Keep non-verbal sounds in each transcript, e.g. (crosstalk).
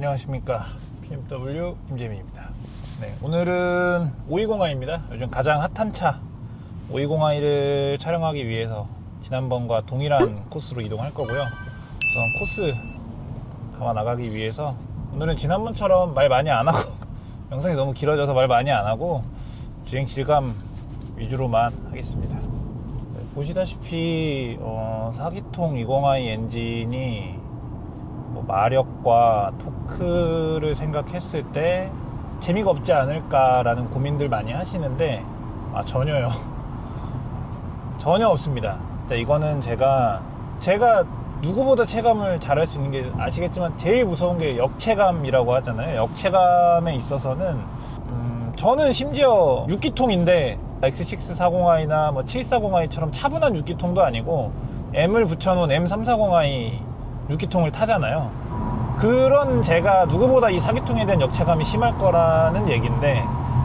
안녕하십니까. BMW 임재민입니다. 네, 오늘은 520i입니다. 요즘 가장 핫한 차 520i를 촬영하기 위해서 지난번과 동일한 코스로 이동할 거고요. 우선 코스 감아 나가기 위해서 오늘은 지난번처럼 말 많이 안 하고 (laughs) 영상이 너무 길어져서 말 많이 안 하고 주행 질감 위주로만 하겠습니다. 네, 보시다시피 어, 4기통 20i 엔진이 뭐 마력과 토크를 생각했을 때 재미가 없지 않을까라는 고민들 많이 하시는데 아 전혀요. (laughs) 전혀 없습니다. 자, 이거는 제가 제가 누구보다 체감을 잘할 수 있는 게 아시겠지만 제일 무서운 게 역체감이라고 하잖아요. 역체감에 있어서는 음, 저는 심지어 6기통인데 X640i나 뭐 740i처럼 차분한 6기통도 아니고 M을 붙여놓은 M340i 6기통을 타잖아요. 그런 제가 누구보다 이 4기통에 대한 역체감이 심할 거라는 얘기인데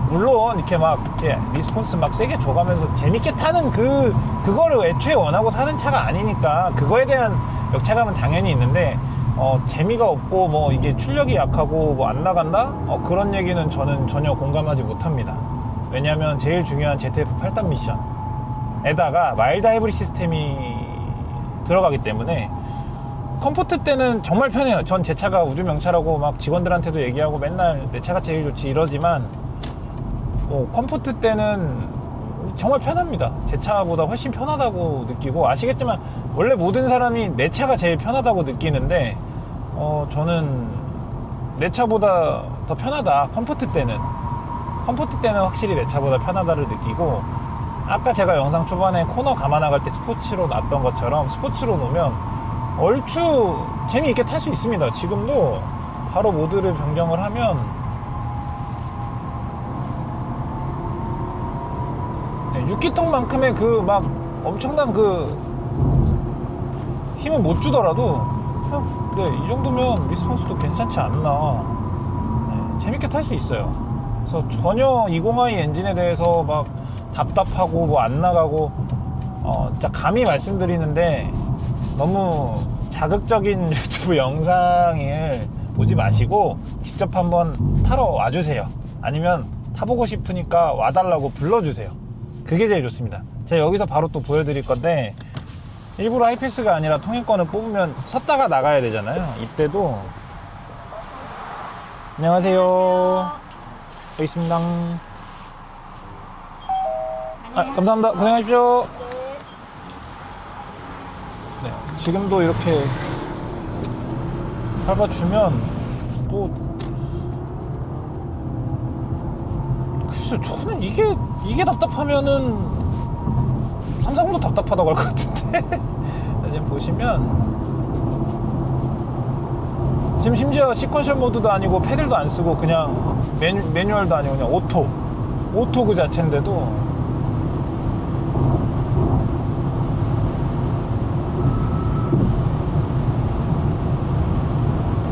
물론 이렇게 막 이렇게 리스폰스 막 세게 줘가면서 재밌게 타는 그 그거를 애초에 원하고 사는 차가 아니니까 그거에 대한 역체감은 당연히 있는데 어, 재미가 없고 뭐 이게 출력이 약하고 뭐 안 나간다 어, 그런 얘기는 저는 전혀 공감하지 못합니다. 왜냐하면 제일 중요한 ZF 8단 미션에다가 마일드 하이브리 시스템이 들어가기 때문에 컴포트 때는 정말 편해요. 전 제 차가 우주 명차라고 막 직원들한테도 얘기하고 맨날 내 차가 제일 좋지 이러지만 뭐 컴포트 때는 정말 편합니다. 제 차보다 훨씬 편하다고 느끼고 아시겠지만 원래 모든 사람이 내 차가 제일 편하다고 느끼는데 어 저는 내 차보다 더 편하다. 컴포트 때는 컴포트 때는 확실히 내 차보다 편하다를 느끼고 아까 제가 영상 초반에 코너 감아 나갈 때 스포츠로 놨던 것처럼 스포츠로 놓으면 얼추 재미있게 탈 수 있습니다. 지금도 바로 모드를 변경을 하면 네, 6기통만큼의 그 막 엄청난 그 힘을 못 주더라도 그냥 그래 이 정도면 리스폰스도 괜찮지 않나 네, 재밌게 탈 수 있어요. 그래서 전혀 20i 엔진에 대해서 막 답답하고 뭐 안 나가고 어 진짜 감히 말씀드리는데 너무 자극적인 (laughs) 유튜브 영상을 보지 마시고 직접 한번 타러 와주세요. 아니면 타보고 싶으니까 와달라고 불러주세요. 그게 제일 좋습니다. 제가 여기서 바로 또 보여드릴 건데 일부러 하이패스가 아니라 통행권을 뽑으면 섰다가 나가야 되잖아요. 이때도 안녕하세요. 여기 있습니다. 아, 감사합니다. 고생하십시오. 네, 지금도 이렇게 밟아주면 또 글쎄 저는 이게 이게 답답하면은 삼성도 답답하다고 할 것 같은데. (laughs) 지금 보시면. 지금 심지어 시퀀셜 모드도 아니고 패들도 안 쓰고 그냥 매뉴, 매뉴얼도 아니고 그냥 오토. 오토 그 자체인데도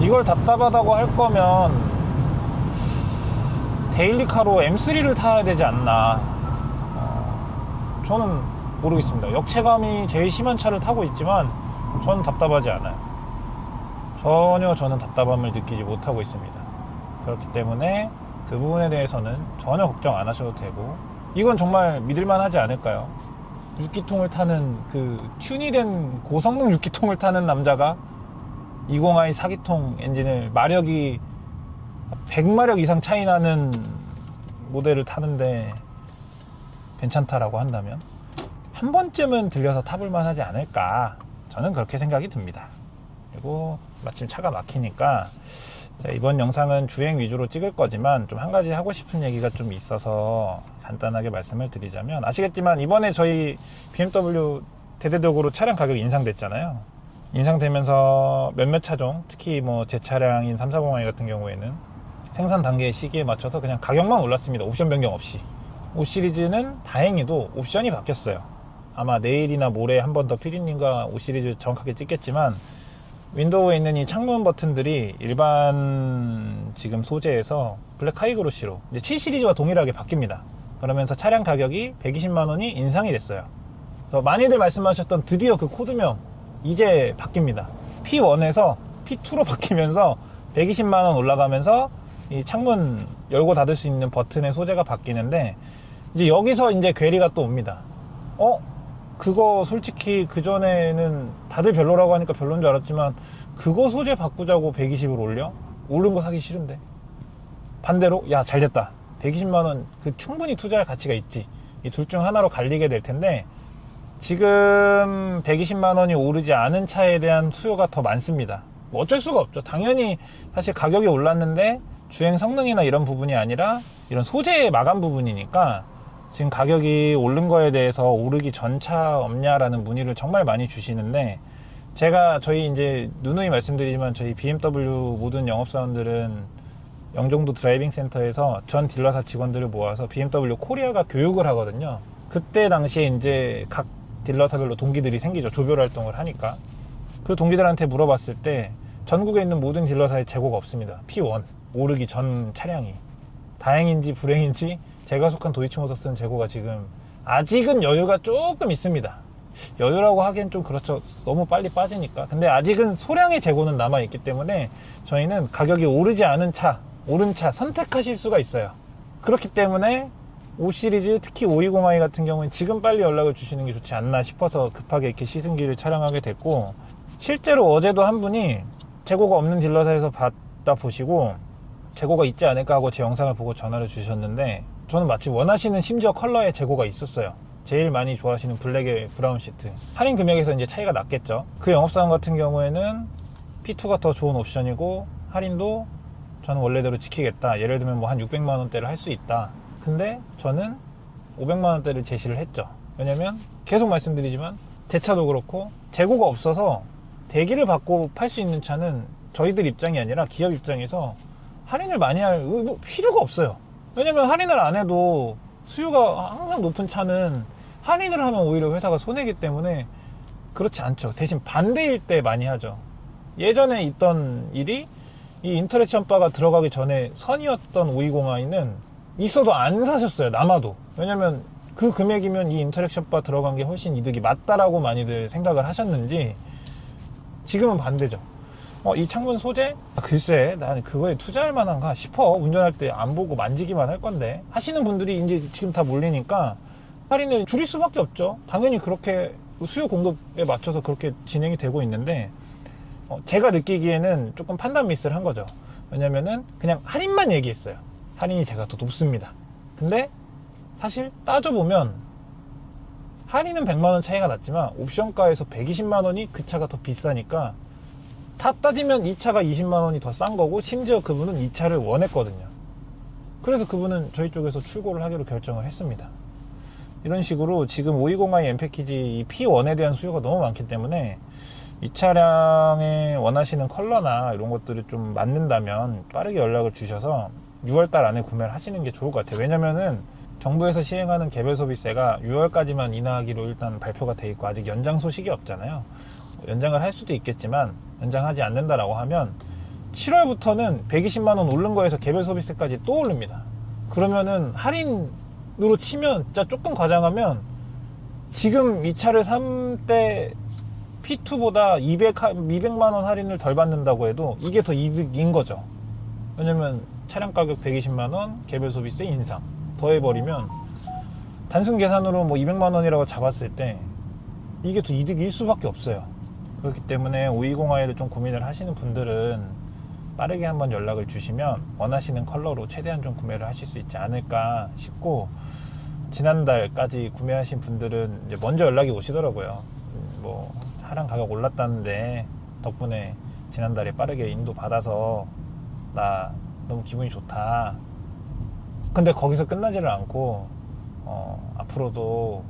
이걸 답답하다고 할 거면 데일리카로 M3를 타야 되지 않나. 어, 저는 모르겠습니다. 역체감이 제일 심한 차를 타고 있지만 저는 답답하지 않아요. 전혀 저는 답답함을 느끼지 못하고 있습니다. 그렇기 때문에 그 부분에 대해서는 전혀 걱정 안 하셔도 되고 이건 정말 믿을만 하지 않을까요? 6기통을 타는 그 튠이 된 고성능 6기통을 타는 남자가 20i 4기통 엔진을 마력이 100마력 이상 차이 나는 모델을 타는데 괜찮다라고 한다면 한 번쯤은 들려서 타볼만 하지 않을까? 저는 그렇게 생각이 듭니다. 그리고 마침 차가 막히니까 자, 이번 영상은 주행 위주로 찍을 거지만 좀 한 가지 하고 싶은 얘기가 좀 있어서 간단하게 말씀을 드리자면 아시겠지만 이번에 저희 BMW 대대적으로 차량 가격이 인상됐잖아요 인상되면서 몇몇 차종 특히 뭐 제 차량인 340i 같은 경우에는 생산 단계 시기에 맞춰서 그냥 가격만 올랐습니다. 옵션 변경 없이. 5 시리즈는 다행히도 옵션이 바뀌었어요. 아마 내일이나 모레 한 번 더 피디님과 5 시리즈 정확하게 찍겠지만 윈도우에 있는 이 창문 버튼들이 일반 지금 소재에서 블랙 하이그로시로 이제 7 시리즈와 동일하게 바뀝니다. 그러면서 차량 가격이 120만 원이 인상이 됐어요. 많이들 말씀하셨던 드디어 그 코드명 이제 바뀝니다. P1에서 P2로 (laughs) 바뀌면서 120만 원 올라가면서 이 창문 열고 닫을 수 있는 버튼의 소재가 바뀌는데 이제 여기서 이제 괴리가 또 옵니다. 어? 그거 솔직히 그 전에는 다들 별로라고 하니까 별로인 줄 알았지만 그거 소재 바꾸자고 120을 올려? 오른 거 사기 싫은데. 반대로 야 잘 됐다. 120만 원 그 충분히 투자할 가치가 있지. 이 둘 중 하나로 갈리게 될 텐데 지금 120만 원이 오르지 않은 차에 대한 수요가 더 많습니다. 뭐 어쩔 수가 없죠. 당연히 사실 가격이 올랐는데 주행 성능이나 이런 부분이 아니라 이런 소재의 마감 부분이니까 지금 가격이 오른 거에 대해서 오르기 전차 없냐라는 문의를 정말 많이 주시는데 제가 저희 이제 누누이 말씀드리지만 저희 BMW 모든 영업사원들은 영종도 드라이빙 센터에서 전 딜러사 직원들을 모아서 BMW 코리아가 교육을 하거든요. 그때 당시에 이제 각 딜러사별로 동기들이 생기죠. 조별 활동을 하니까. 그 동기들한테 물어봤을 때 전국에 있는 모든 딜러사에 재고가 없습니다. P1 오르기 전 차량이 다행인지 불행인지 제가 속한 도이치모터스는 재고가 지금 아직은 여유가 조금 있습니다. 여유라고 하기엔 좀 그렇죠. 너무 빨리 빠지니까. 근데 아직은 소량의 재고는 남아 있기 때문에 저희는 가격이 오르지 않은 차, 오른 차 선택하실 수가 있어요. 그렇기 때문에 5 시리즈 특히 520i 같은 경우는 지금 빨리 연락을 주시는 게 좋지 않나 싶어서 급하게 이렇게 시승기를 촬영하게 됐고 실제로 어제도 한 분이 재고가 없는 딜러사에서 받다 보시고 재고가 있지 않을까 하고 제 영상을 보고 전화를 주셨는데 저는 마치 원하시는 심지어 컬러의 재고가 있었어요. 제일 많이 좋아하시는 블랙의 브라운 시트. 할인 금액에서 이제 차이가 났겠죠. 그 영업사원 같은 경우에는 P2가 더 좋은 옵션이고 할인도 저는 원래대로 지키겠다. 예를 들면 뭐 한 600만 원대를 할 수 있다. 근데 저는 500만 원대를 제시를 했죠. 왜냐면 계속 말씀드리지만 대차도 그렇고 재고가 없어서 대기를 받고 팔 수 있는 차는 저희들 입장이 아니라 기업 입장에서 할인을 많이 할 의무- 필요가 없어요. 왜냐면 할인을 안 해도 수요가 항상 높은 차는 할인을 하면 오히려 회사가 손해기 때문에 그렇지 않죠. 대신 반대일 때 많이 하죠. 예전에 있던 일이 이 인터랙션 바가 들어가기 전에 선이었던 520i는 있어도 안 사셨어요. 남아도. 왜냐면 그 금액이면 이 인터랙션 바 들어간 게 훨씬 이득이 맞다라고 많이들 생각을 하셨는지 지금은 반대죠. 어, 이 창문 소재? 아, 글쎄, 나는 그거에 투자할 만한가 싶어. 운전할 때 안 보고 만지기만 할 건데. 하시는 분들이 이제 지금 다 몰리니까 할인을 줄일 수밖에 없죠. 당연히 그렇게 수요 공급에 맞춰서 그렇게 진행이 되고 있는데, 어, 제가 느끼기에는 조금 판단 미스를 한 거죠. 왜냐면은 그냥 할인만 얘기했어요. 할인이 제가 더 높습니다. 근데 사실 따져보면 할인은 100만원 차이가 났지만 옵션가에서 120만원이 그 차가 더 비싸니까 다 따지면 이 차가 20만원이 더 싼 거고 심지어 그분은 이 차를 원했거든요. 그래서 그분은 저희 쪽에서 출고를 하기로 결정을 했습니다. 이런 식으로 지금 520i M 패키지 이 P1에 대한 수요가 너무 많기 때문에 이 차량에 원하시는 컬러나 이런 것들이 좀 맞는다면 빠르게 연락을 주셔서 6월달 안에 구매를 하시는 게 좋을 것 같아요. 왜냐면은 정부에서 시행하는 개별 소비세가 6월까지만 인하하기로 일단 발표가 돼 있고 아직 연장 소식이 없잖아요. 연장을 할 수도 있겠지만 연장하지 않는다라고 하면 7월부터는 120만 원 오른 거에서 개별 소비세까지 또 오릅니다. 그러면은 할인으로 치면 진짜 조금 과장하면 지금 이 차를 산때 P2보다 200, 200만 원 할인을 덜 받는다고 해도 이게 더 이득인 거죠. 왜냐면 차량 가격 120만 원, 개별 소비세 인상 더해버리면 단순 계산으로 뭐 200만 원이라고 잡았을 때 이게 더 이득일 수밖에 없어요. 그렇기 때문에 520i를 좀 고민을 하시는 분들은 빠르게 한번 연락을 주시면 원하시는 컬러로 최대한 좀 구매를 하실 수 있지 않을까 싶고 지난달까지 구매하신 분들은 이제 먼저 연락이 오시더라고요. 음, 뭐 차량 가격 올랐다는데 덕분에 지난달에 빠르게 인도 받아서 나 너무 기분이 좋다. 근데 거기서 끝나지를 않고 어, 앞으로도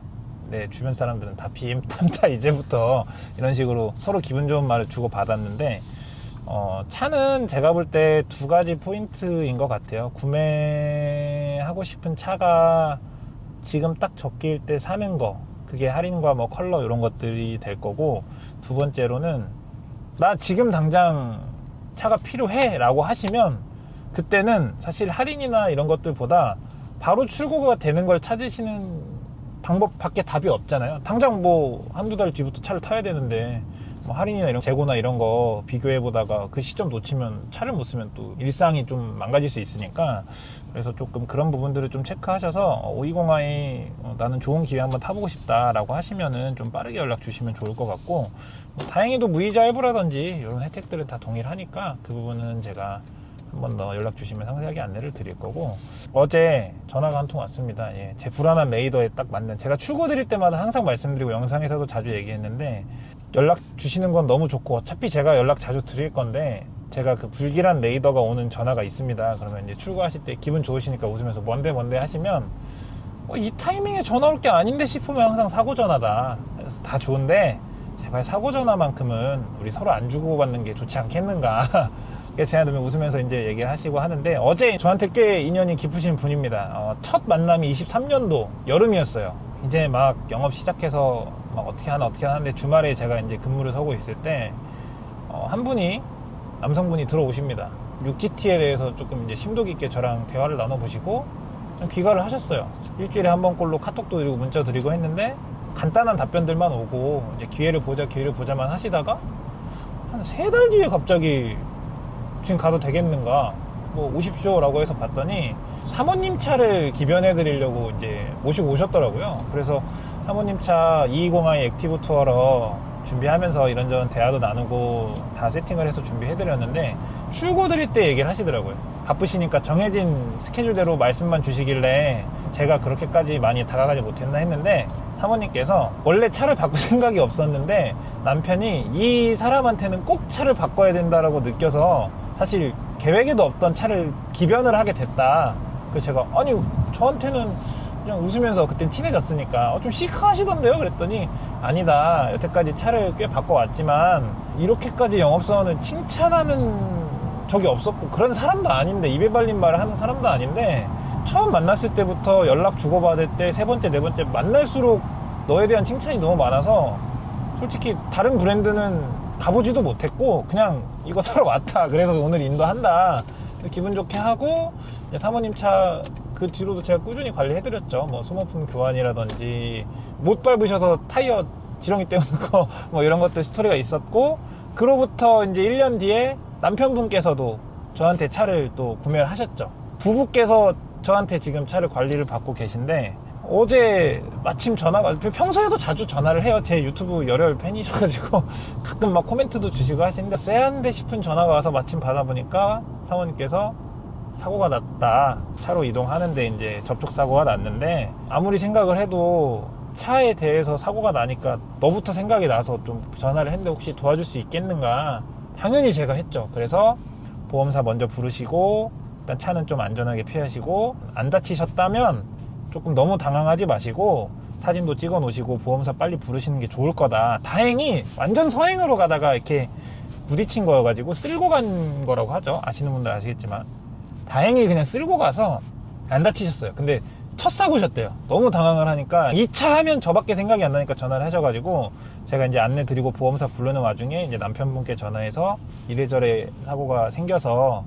내 주변 사람들은 다 BM 탄다 (laughs) 이제부터 이런 식으로 서로 기분 좋은 말을 주고 받았는데 어, 차는 제가 볼 때 두 가지 포인트인 것 같아요. 구매하고 싶은 차가 지금 딱 적기일 때 사는 거 그게 할인과 뭐 컬러 이런 것들이 될 거고 두 번째로는 나 지금 당장 차가 필요해 라고 하시면 그때는 사실 할인이나 이런 것들보다 바로 출고가 되는 걸 찾으시는 방법밖에 답이 없잖아요. 당장 뭐 한두 달 뒤부터 차를 타야 되는데 뭐 할인이나 이런 재고나 이런 거 비교해 보다가 그 시점 놓치면 차를 못 쓰면 또 일상이 좀 망가질 수 있으니까 그래서 조금 그런 부분들을 좀 체크하셔서 520i 어, 나는 좋은 기회 한번 타보고 싶다라고 하시면은 좀 빠르게 연락 주시면 좋을 것 같고 뭐 다행히도 무이자 할부라든지 이런 혜택들은 다 동일하니까 그 부분은 제가 한번 더 연락 주시면 상세하게 안내를 드릴 거고 어제 전화가 한 통 왔습니다. 예, 제 불안한 레이더에 딱 맞는 제가 출고 드릴 때마다 항상 말씀드리고 영상에서도 자주 얘기했는데 연락 주시는 건 너무 좋고 어차피 제가 연락 자주 드릴 건데 제가 그 불길한 레이더가 오는 전화가 있습니다. 그러면 이제 출고하실 때 기분 좋으시니까 웃으면서 뭔데 뭔데 하시면 어, 이 타이밍에 전화 올 게 아닌데 싶으면 항상 사고 전화다. 그래서 다 좋은데 제발 사고 전화만큼은 우리 서로 안 주고 받는 게 좋지 않겠는가. (laughs) 제가 들면 웃으면서 이제 얘기를 하시고 하는데 어제 저한테 꽤 인연이 깊으신 분입니다. 어, 첫 만남이 23년도 여름이었어요. 이제 막 영업 시작해서 막 어떻게 하나 어떻게 하는데 주말에 제가 이제 근무를 서고 있을 때 어, 한 분이 남성분이 들어오십니다. 6GT에 대해서 조금 이제 심도 깊게 저랑 대화를 나눠보시고 귀가를 하셨어요. 일주일에 한 번꼴로 카톡도 드리고 문자 드리고 했는데 간단한 답변들만 오고 이제 기회를 보자 기회를 보자만 하시다가 한 세 달 뒤에 갑자기 지금 가도 되겠는가 뭐 오십시오 라고 해서 봤더니 사모님 차를 기변해 드리려고 이제 모시고 오셨더라고요. 그래서 사모님 차 220i 액티브 투어러 준비하면서 이런저런 대화도 나누고 다 세팅을 해서 준비해 드렸는데 출고 드릴 때 얘기를 하시더라고요. 바쁘시니까 정해진 스케줄대로 말씀만 주시길래 제가 그렇게까지 많이 다가가지 못했나 했는데 사모님께서 원래 차를 바꿀 (laughs) 생각이 없었는데 남편이 이 사람한테는 꼭 차를 바꿔야 된다라고 느껴서 사실 계획에도 없던 차를 기변을 하게 됐다. 그래서 제가 아니 저한테는 그냥 웃으면서 그땐 친해졌으니까 어, 좀 시크하시던데요? 그랬더니 아니다. 여태까지 차를 꽤 바꿔왔지만 이렇게까지 영업사원을 칭찬하는 적이 없었고 그런 사람도 아닌데 입에 발린 말을 하는 사람도 아닌데 처음 만났을 때부터 연락 주고받을 때 세 번째 네 번째 만날수록 너에 대한 칭찬이 너무 많아서 솔직히 다른 브랜드는 가보지도 못했고 그냥 이거 사러 왔다. 그래서 오늘 인도한다. 기분 좋게 하고 사모님 차 그 뒤로도 제가 꾸준히 관리해드렸죠. 뭐 소모품 교환이라든지 못 밟으셔서 타이어 지렁이 때우는 거 (laughs) 뭐 이런 것들 스토리가 있었고 그로부터 이제 1년 뒤에 남편분께서도 저한테 차를 또 구매를 하셨죠. 부부께서 저한테 지금 차를 관리를 받고 계신데 어제 마침 전화가 평소에도 자주 전화를 해요. 제 유튜브 열혈 팬이셔가지고. (laughs) 가끔 막 코멘트도 주시고 하시는데 쎄한데 싶은 전화가 와서 마침 받아보니까 사모님께서 사고가 났다. 차로 이동하는데 이제 접촉 사고가 났는데 아무리 생각을 해도 차에 대해서 사고가 나니까 너부터 생각이 나서 좀 전화를 했는데 혹시 도와줄 수 있겠는가? 당연히 제가 했죠. 그래서 보험사 먼저 부르시고 일단 차는 좀 안전하게 피하시고 안 다치셨다면 조금 너무 당황하지 마시고 사진도 찍어 놓으시고 보험사 빨리 부르시는 게 좋을 거다. 다행히 완전 서행으로 가다가 이렇게 부딪힌 거여가지고 쓸고 간 거라고 하죠. 아시는 분들 아시겠지만 다행히 그냥 쓸고 가서 안 다치셨어요. 근데 첫 사고셨대요. 너무 당황을 하니까 2차 하면 저밖에 생각이 안 나니까 전화를 하셔가지고 제가 이제 안내 드리고 보험사 부르는 와중에 이제 남편분께 전화해서 이래저래 사고가 생겨서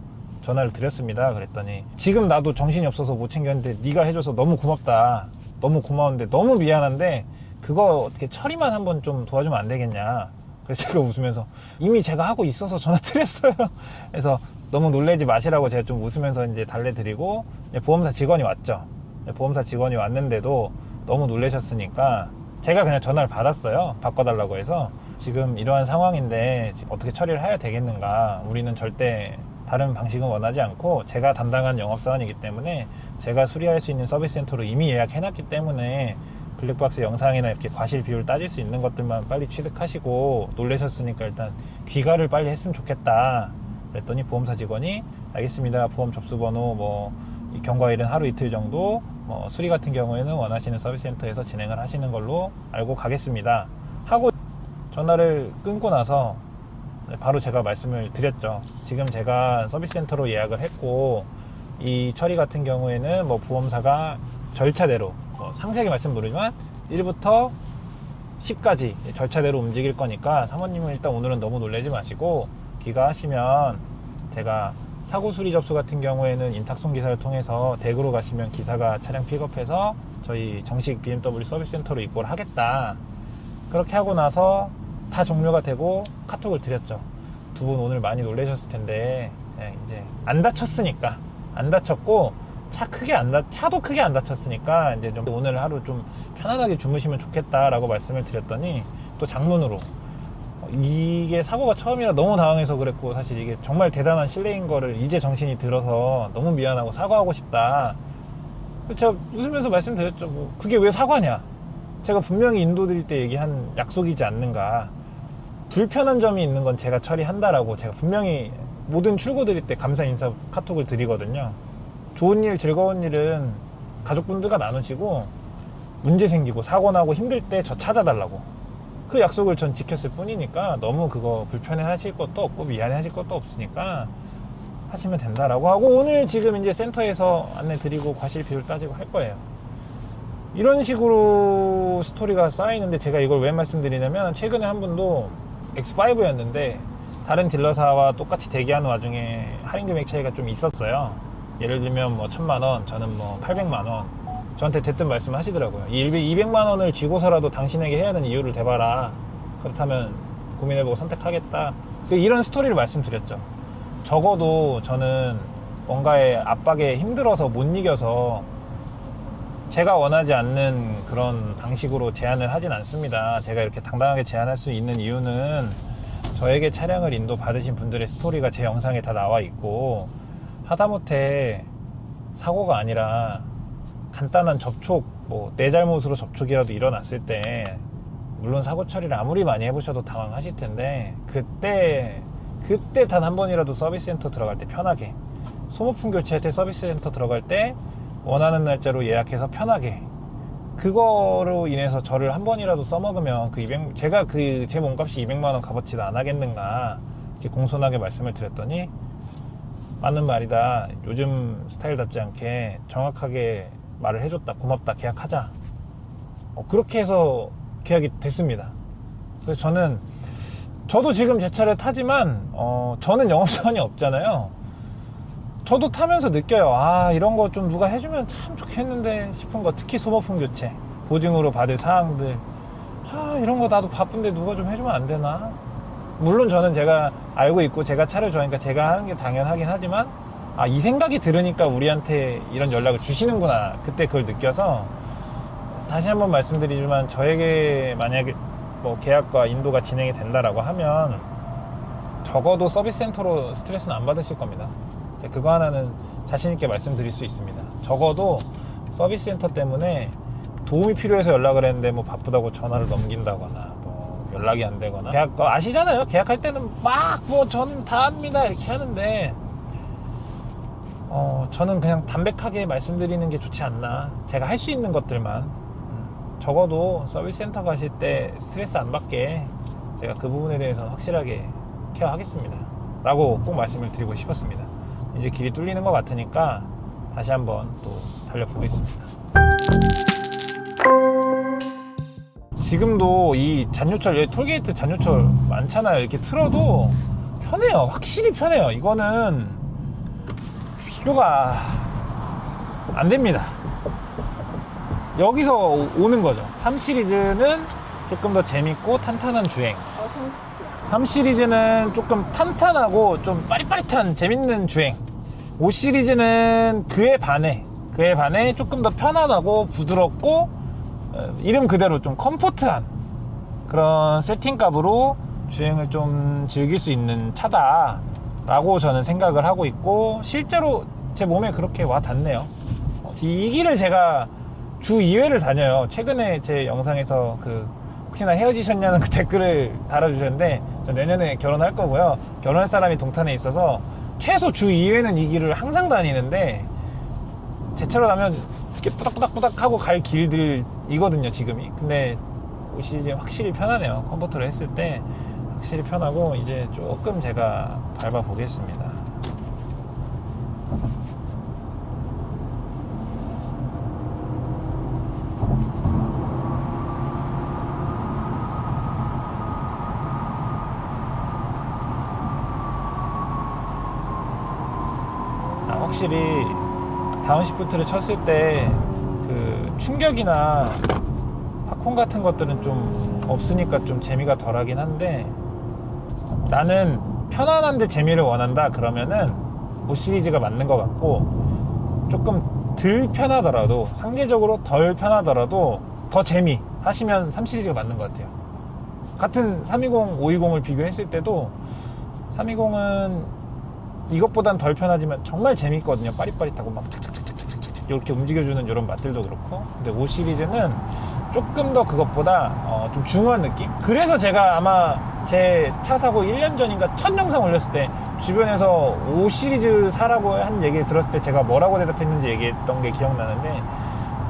전화를 드렸습니다. 그랬더니 지금 나도 정신이 없어서 못 챙겼는데 네가 해줘서 너무 고맙다. 너무 고마운데 너무 미안한데 그거 어떻게 처리만 한번 좀 도와주면 안 되겠냐. 그래서 제가 웃으면서 이미 제가 하고 있어서 전화 드렸어요. (laughs) 그래서 너무 놀래지 마시라고 제가 좀 웃으면서 이제 달래드리고 보험사 직원이 왔죠. 보험사 직원이 왔는데도 너무 놀라셨으니까 제가 그냥 전화를 받았어요. 바꿔달라고 해서 지금 이러한 상황인데 어떻게 처리를 해야 되겠는가. 우리는 절대 다른 방식은 원하지 않고 제가 담당한 영업사원이기 때문에 제가 수리할 수 있는 서비스 센터로 이미 예약해놨기 때문에 블랙박스 영상이나 이렇게 과실 비율 따질 수 있는 것들만 빨리 취득하시고 놀라셨으니까 일단 귀가를 빨리 했으면 좋겠다. 그랬더니 보험사 직원이 알겠습니다. 보험 접수번호 뭐이 경과일은 하루 이틀 정도 뭐 수리 같은 경우에는 원하시는 서비스 센터에서 진행을 하시는 걸로 알고 가겠습니다. 하고 전화를 끊고 나서 바로 제가 말씀을 드렸죠. 지금 제가 서비스 센터로 예약을 했고 이 처리 같은 경우에는 뭐 보험사가 절차대로 뭐 상세하게 말씀드리지만 1부터 10까지 절차대로 움직일 거니까 사모님은 일단 오늘은 너무 놀라지 마시고 귀가하시면 제가 사고 수리 접수 같은 경우에는 인탁송 기사를 통해서 댁으로 가시면 기사가 차량 픽업해서 저희 정식 BMW 서비스 센터로 입고를 하겠다. 그렇게 하고 나서 다 종료가 되고 카톡을 드렸죠. 두 분 오늘 많이 놀라셨을 텐데 예, 이제 안 다쳤으니까 안 다쳤고 차 크게 안 다, 차도 크게 안 다쳤으니까 이제 좀 오늘 하루 좀 편안하게 주무시면 좋겠다라고 말씀을 드렸더니 또 장문으로 어, 이게 사고가 처음이라 너무 당황해서 그랬고 사실 이게 정말 대단한 실례인 거를 이제 정신이 들어서 너무 미안하고 사과하고 싶다. 제가 웃으면서 말씀드렸죠. 뭐 그게 왜 사과냐? 제가 분명히 인도 드릴 때 얘기한 약속이지 않는가. 불편한 점이 있는 건 제가 처리한다라고 제가 분명히 모든 출고 드릴 때 감사 인사 카톡을 드리거든요. 좋은 일, 즐거운 일은 가족분들과 나누시고 문제 생기고 사고 나고 힘들 때 저 찾아달라고 그 약속을 전 지켰을 뿐이니까 너무 그거 불편해 하실 것도 없고 미안해 하실 것도 없으니까 하시면 된다라고 하고 오늘 지금 이제 센터에서 안내 드리고 과실 비율 따지고 할 거예요. 이런 식으로 스토리가 쌓이는데 제가 이걸 왜 말씀드리냐면 최근에 한 분도 X5였는데 다른 딜러사와 똑같이 대기하는 와중에 할인 금액 차이가 좀 있었어요. 예를 들면 뭐 천만 원, 저는 뭐 800만 원. 저한테 대뜸 말씀을 하시더라고요. 이 200만 원을 쥐고서라도 당신에게 해야 하는 이유를 대봐라. 그렇다면 고민해보고 선택하겠다. 그 이런 스토리를 말씀드렸죠. 적어도 저는 뭔가의 압박에 힘들어서 못 이겨서 제가 원하지 않는 그런 방식으로 제안을 하진 않습니다. 제가 이렇게 당당하게 제안할 수 있는 이유는 저에게 차량을 인도 받으신 분들의 스토리가 제 영상에 다 나와 있고 하다못해 사고가 아니라 간단한 접촉, 뭐 내 잘못으로 접촉이라도 일어났을 때 물론 사고 처리를 아무리 많이 해보셔도 당황하실 텐데 그때 그때 단 한 번이라도 서비스 센터 들어갈 때 편하게 소모품 교체할 때 서비스 센터 들어갈 때 원하는 날짜로 예약해서 편하게. 그거로 인해서 저를 한 번이라도 써먹으면 그 200, 제가 그 제 몸값이 200만 원 값어치도 안 하겠는가. 이렇게 공손하게 말씀을 드렸더니 맞는 말이다. 요즘 스타일답지 않게 정확하게 말을 해줬다. 고맙다. 계약하자. 어, 그렇게 해서 계약이 됐습니다. 그래서 저는 저도 지금 제 차를 타지만 어, 저는 영업사원이 없잖아요 저도 타면서 느껴요. 아, 이런 거 좀 누가 해주면 참 좋겠는데 싶은 거. 특히 소모품 교체. 보증으로 받을 사항들. 아, 이런 거 나도 바쁜데 누가 좀 해주면 안 되나? 물론 저는 제가 알고 있고 제가 차를 좋아하니까 제가 하는 게 당연하긴 하지만 아, 이 생각이 들으니까 우리한테 이런 연락을 주시는구나. 그때 그걸 느껴서 다시 한번 말씀드리지만 저에게 만약에 뭐 계약과 인도가 진행이 된다라고 하면 적어도 서비스 센터로 스트레스는 안 받으실 겁니다. 제가 그거 하나는 자신있게 말씀드릴 수 있습니다. 적어도 서비스 센터 때문에 도움이 필요해서 연락을 했는데 뭐 바쁘다고 전화를 넘긴다거나 뭐 연락이 안 되거나 계약 어, 아시잖아요. 계약할 때는 막 뭐 저는 다 합니다 이렇게 하는데 어 저는 그냥 담백하게 말씀드리는 게 좋지 않나. 제가 할 수 있는 것들만 음, 적어도 서비스 센터 가실 때 스트레스 안 받게 제가 그 부분에 대해서 확실하게 케어하겠습니다. 라고 꼭 말씀을 드리고 싶었습니다. 이제 길이 뚫리는 것 같으니까 다시 한번 또 달려보겠습니다. 지금도 이 잔유철, 여기 톨게이트 잔유철 많잖아요. 이렇게 틀어도 편해요. 확실히 편해요. 이거는 비교가 안 됩니다. 여기서 오는 거죠. 3 시리즈는 조금 더 재밌고 탄탄한 주행. 3 시리즈는 조금 탄탄하고 좀 빠릿빠릿한 재밌는 주행. 5 시리즈는 그에 반해 그에 반해 조금 더 편안하고 부드럽고 어, 이름 그대로 좀 컴포트한 그런 세팅값으로 주행을 좀 즐길 수 있는 차다 라고 저는 생각을 하고 있고 실제로 제 몸에 그렇게 와 닿네요. 어, 이 길을 제가 주 2회를 다녀요. 최근에 제 영상에서 그 혹시나 헤어지셨냐는 그 (laughs) 댓글을 달아주셨는데 저 내년에 결혼할 거고요. 결혼할 사람이 동탄에 있어서 최소 주 2회는 이 길을 항상 다니는데 제 차로 가면 이렇게 뿌닥뿌닥뿌닥 하고 갈 길들이거든요 지금이. 근데 옷이 이제 확실히 편하네요. 컴포트로 했을 때 확실히 편하고 이제 조금 제가 밟아 보겠습니다 아, 확실히 다운시프트를 쳤을 때 그 충격이나 팝콘 같은 것들은 좀 없으니까 좀 재미가 덜하긴 한데 나는 편안한데 재미를 원한다 그러면은 5 시리즈가 맞는 것 같고 조금 덜 편하더라도 상대적으로 덜 편하더라도 더 재미 하시면 3 시리즈가 맞는 것 같아요. 같은 320, 520을 비교했을 때도 320은 이것보단 덜 편하지만 정말 재밌거든요 빠릿빠릿하고 막 착착착착착착 이렇게 움직여주는 이런 맛들도 그렇고 근데 5 시리즈는 조금 더 그것보다 어, 좀 중후한 느낌? 그래서 제가 아마 제 차 사고 1년 전인가 첫 영상 올렸을 때 주변에서 5 시리즈 사라고 한 얘기 들었을 때 제가 뭐라고 대답했는지 얘기했던 게 기억나는데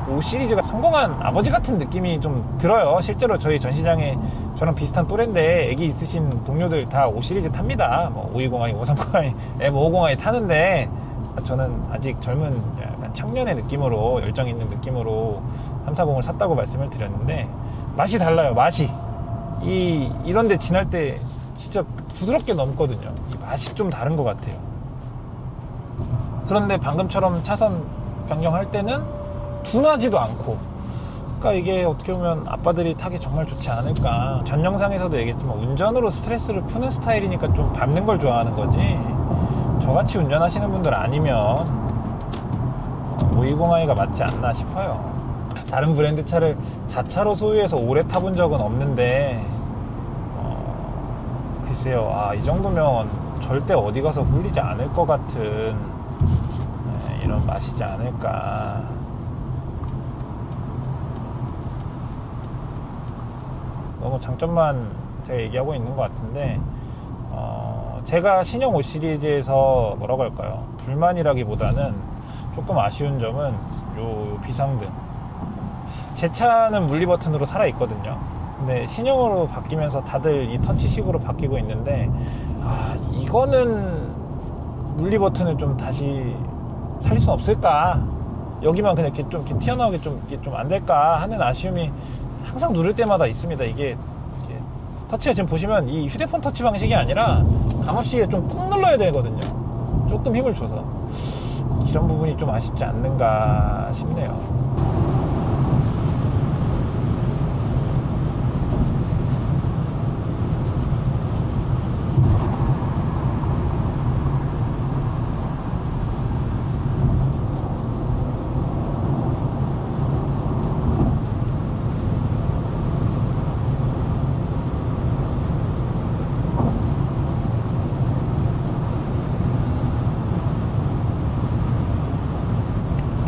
5 시리즈가 성공한 아버지 같은 느낌이 좀 들어요. 실제로 저희 전시장에 저랑 비슷한 또래인데 애기 있으신 동료들 다 5 시리즈 탑니다. 뭐 520i, 530i, M550i 타는데 저는 아직 젊은 약간 청년의 느낌으로 열정 있는 느낌으로 340을 샀다고 말씀을 드렸는데 맛이 달라요. 맛이 이 이런데 지날 때 진짜 부드럽게 넘거든요. 이 맛이 좀 다른 것 같아요. 그런데 방금처럼 차선 변경할 때는 둔하지도 않고. 그러니까 이게 어떻게 보면 아빠들이 타기 정말 좋지 않을까. 전 영상에서도 얘기했지만 운전으로 스트레스를 푸는 스타일이니까 좀 밟는 걸 좋아하는 거지. 저같이 운전하시는 분들 아니면 520i가 맞지 않나 싶어요. 다른 브랜드 차를 자차로 소유해서 오래 타본 적은 없는데 어, 글쎄요. 아, 이 정도면 절대 어디 가서 꿀리지 않을 것 같은 네, 이런 맛이지 않을까 너무 장점만 제가 얘기하고 있는 것 같은데 어, 제가 신형 5 시리즈에서 뭐라고 할까요? 불만이라기보다는 조금 아쉬운 점은 요 비상등. 제 차는 물리 버튼으로 살아 있거든요. 근데 신형으로 바뀌면서 다들 이 터치식으로 바뀌고 있는데 아 이거는 물리 버튼을 좀 다시 살릴 수 없을까? 여기만 그냥 이렇게 좀 이렇게 튀어나오게 좀 이렇게 좀 안 될까? 하는 아쉬움이 항상 누를 때마다 있습니다. 이게, 터치가 지금 보시면 이 휴대폰 터치 방식이 아니라 감압식에 좀꾹 눌러야 되거든요. 조금 힘을 줘서 이런 부분이 좀 아쉽지 않는가 싶네요.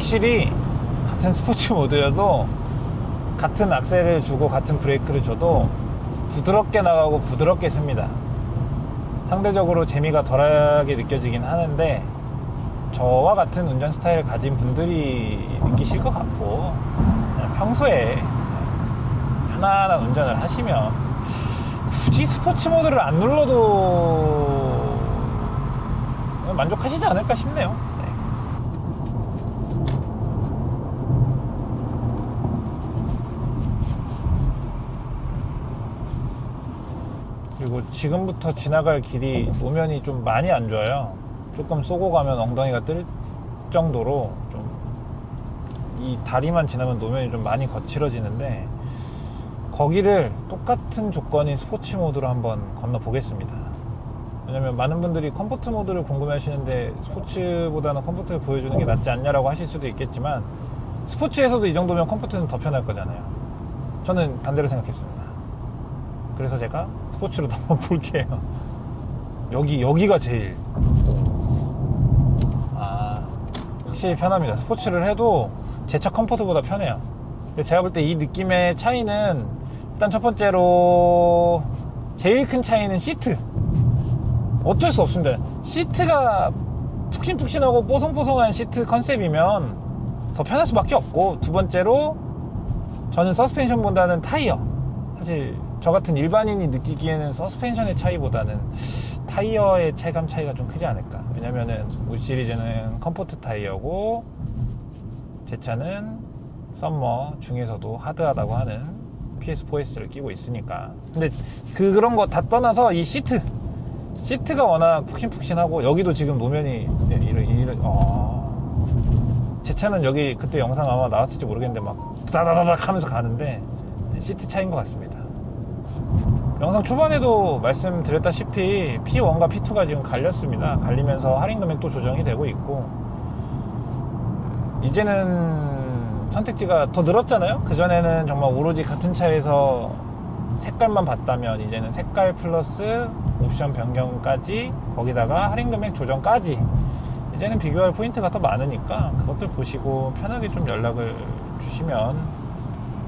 확실히 같은 스포츠 (laughs) 모드여도 같은 악셀을 주고 같은 브레이크를 줘도 부드럽게 나가고 부드럽게 씁니다. 상대적으로 재미가 덜하게 느껴지긴 하는데 저와 같은 운전 스타일을 가진 분들이 느끼실 것 같고 평소에 편안한 운전을 하시면 굳이 스포츠 모드를 안 눌러도 만족하시지 않을까 싶네요. 네. 그리고 지금부터 지나갈 길이 노면이 좀 많이 안 좋아요. 조금 쏘고 가면 엉덩이가 뜰 정도로 좀 이 다리만 지나면 노면이 좀 많이 거칠어지는데 거기를 똑같은 조건인 스포츠 모드로 한번 건너 보겠습니다. 왜냐면 많은 분들이 컴포트 모드를 궁금해 하시는데 스포츠보다는 컴포트를 보여주는 게 낫지 않냐라고 하실 수도 있겠지만 스포츠에서도 이 정도면 컴포트는 더 편할 거잖아요. 저는 반대로 생각했습니다. 그래서 제가 스포츠로 (laughs) 한번 볼게요. 여기 여기가 제일 아 확실히 편합니다. 스포츠를 해도 제 차 컴포트보다 편해요. 근데 제가 볼 때 이 느낌의 차이는 일단 첫 번째로 제일 큰 차이는 시트. 어쩔 수 없습니다. 시트가 푹신푹신하고 뽀송뽀송한 시트 컨셉이면 더 편할 수밖에 없고 두 번째로 저는 서스펜션보다는 타이어. 사실 저 같은 일반인이 느끼기에는 서스펜션의 차이보다는 타이어의 체감 차이가 좀 크지 않을까. 왜냐면은 5 시리즈는 컴포트 타이어고 제 차는 썸머 중에서도 하드하다고 하는 PS4S를 끼고 있으니까. 근데 그 그런 거 다 떠나서 이 시트 시트가 워낙 푹신푹신하고 여기도 지금 노면이 이런 이런 어. 제 차는 여기 그때 영상 아마 나왔을지 모르겠는데 막 다다다닥 하면서 가는데 시트 차인 것 같습니다. 영상 초반에도 말씀드렸다시피 P1과 P2가 지금 갈렸습니다. 갈리면서 할인 금액도 조정이 되고 있고 음, 이제는 선택지가 더 늘었잖아요. 그 전에는 정말 오로지 같은 차에서 색깔만 봤다면 이제는 색깔 플러스 옵션 변경까지 거기다가 할인 금액 조정까지 이제는 비교할 포인트가 더 많으니까 그것들 보시고 편하게 좀 연락을 주시면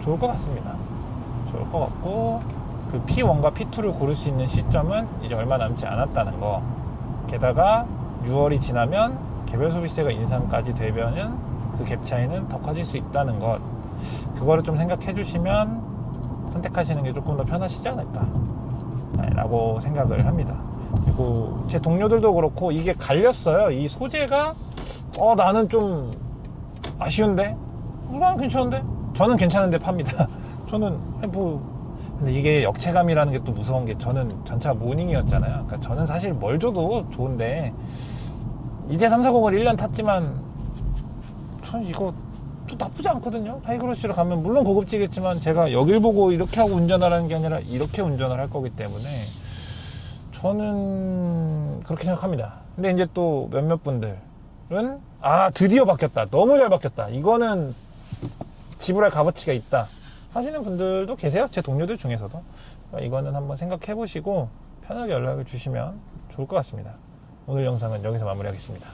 좋을 것 같습니다. 좋을 것 같고 그 P1과 P2를 고를 수 있는 시점은 이제 얼마 남지 않았다는 거. 게다가 6월이 지나면 개별 소비세가 인상까지 되면은 그 갭 차이는 더 커질 수 있다는 것. 그거를 좀 생각해 주시면 선택하시는 게 조금 더 편하시지 않을까. 네, 라고 생각을 합니다. 그리고 제 동료들도 그렇고 이게 갈렸어요. 이 소재가 어 나는 좀 아쉬운데 나는 괜찮은데 저는 괜찮은데 팝니다. (laughs) 저는 뭐 근데 이게 역체감이라는 게 또 무서운 게 저는 전차 모닝이었잖아요. 그러니까 저는 사실 뭘 줘도 좋은데 이제 340을 1년 탔지만 저는 이거 또 나쁘지 않거든요. 하이그로시로 가면 물론 고급지겠지만 제가 여길 보고 이렇게 하고 운전하라는 게 아니라 이렇게 운전을 할 거기 때문에 저는 그렇게 생각합니다. 근데 이제 또 몇몇 분들은 아 드디어 바뀌었다. 너무 잘 바뀌었다. 이거는 지불할 값어치가 있다. 하시는 분들도 계세요. 제 동료들 중에서도. 그러니까 이거는 한번 생각해 보시고 편하게 연락을 주시면 좋을 것 같습니다. 오늘 영상은 여기서 마무리하겠습니다.